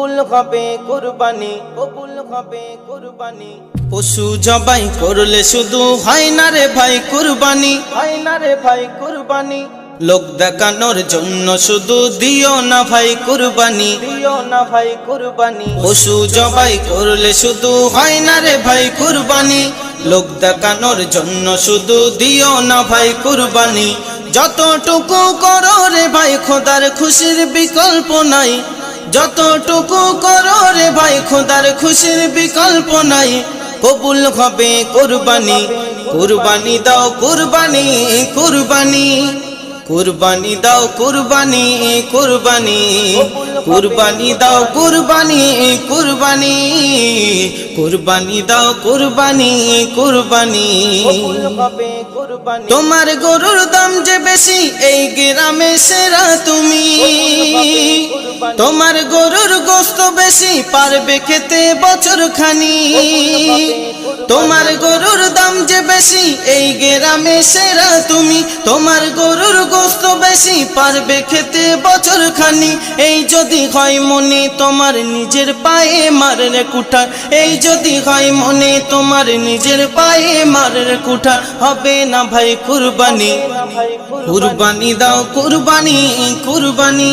কবুল হবে কুরবানি কবুল হবে কুরবানি। পশু জবাই করলে শুধু হয় না রে ভাই কুরবানি। হয় না রে ভাই কুরবানি। লোক দেখানোর জন্য শুধু দিও না ভাই কুরবানি। দিও না ভাই কুরবানি। পশু জবাই করলে শুধু হয় না রে ভাই কুরবানি। লোক দেখানোর জন্য শুধু দিও না ভাই কুরবানি। যতটুকু করো রে ভাই খোদার খুশির বিকল্প নাই। যতটুকু করো রে ভাই, খোদার খুশির বিকল্প নাই। কবুল হবে কুরবানি কুরবানি দাও কুরবানি কুরবানি। কুরবানি দাও কুরবানি কুরবানি। কুরবানি দাও কুরবানি কুরবানি। কুরবানি দাও কুরবানি কুরবানি। তোমার গরুর দাম যে বেশি, এই গ্রামে সেরা তুমি। তোমার গরুর গোস্ত বেশি পারবে খেতে বছর খানি তোমার গরুর দাম যে বেশি এই গেরামে সেরা তুমি। তোমার গরুর গোস্ত বেশি পারবে খেতে বছর খানি এই যদি হয় মনে তোমার নিজের পায়ে মারের কুঠার এই যদি হয় মনে তোমার নিজের পায়ে মারের কুঠার হবে না ভাই কুরবানি। কুরবানি দাও কুরবানি কুরবানি।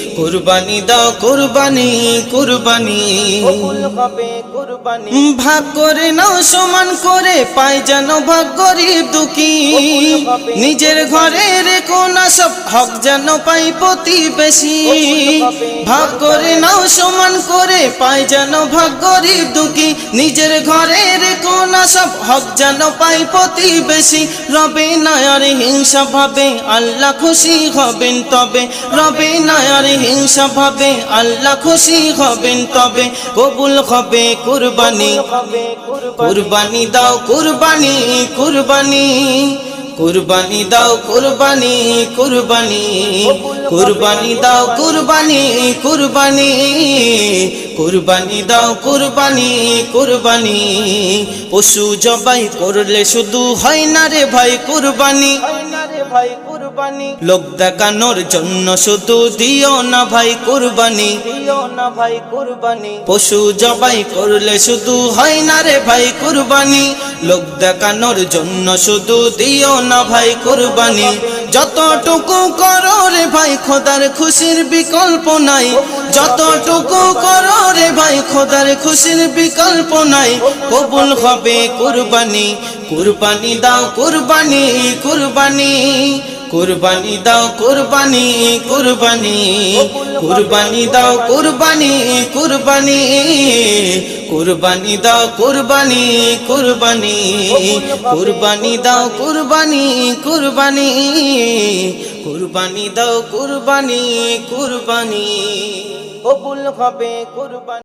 কুরবানি দাও কুরবানি কুরবানি। ভাগ করে নাও সমান করে পাই যেন ভাগ গরিব দুঃখী। নিজের ঘরে রেখো না সব হক যেন পাই প্রতিবেশী। ভাগ করে নাও সমান করে পাই যেন ভাগ গরিব দুঃখী। নিজের ঘরে রেখো না সব হক যেন পাই প্রতিবেশী। রবে না আর হিংসা ভাবে আল্লাহ খুশি হবেন তবে। রবে না আর হিংসা আল্লাহ খুশি হবেন তবে কবুল হবে কুরবানি। কুরবানি দাও কুরবানি কুরবানি। কুরবানি দাও কুরবানি কুরবানি। কুরবানি দাও কুরবানি কুরবানি। কুরবানি দাও কুরবানি কুরবানি। পশু জবাই করলে শুধু হয় না রে ভাই কুরবানি। লোক দেখানোর জন্য শুধু দিও না ভাই কুরবানি। দিও না ভাই কুরবানি। পশু জবাই করলে শুধু হয় না রে ভাই কুরবানি। লোক দেখানোর জন্য শুধু দিও না ভাই কুরবানি। যতটুকু করো রে ভাই খোদার খুশির বিকল্প নাই। যতটুকু করো রে ভাই খোদার খুশির বিকল্প নাই। কবুল হবে কুরবানি। কুরবানি দাও কুরবানি কুরবানি। কুরবানি দাও কুরবানি কুরবানি। কুরবানি দাও কুরবানি কুরবানি। কুরবানি দাও কুরবানি কুরবানি। কুরবানি দাও কুরবানি কুরবানি। কুরবানি দাও কুরবানি কুরবানি। কবুল হবে কুরবানি।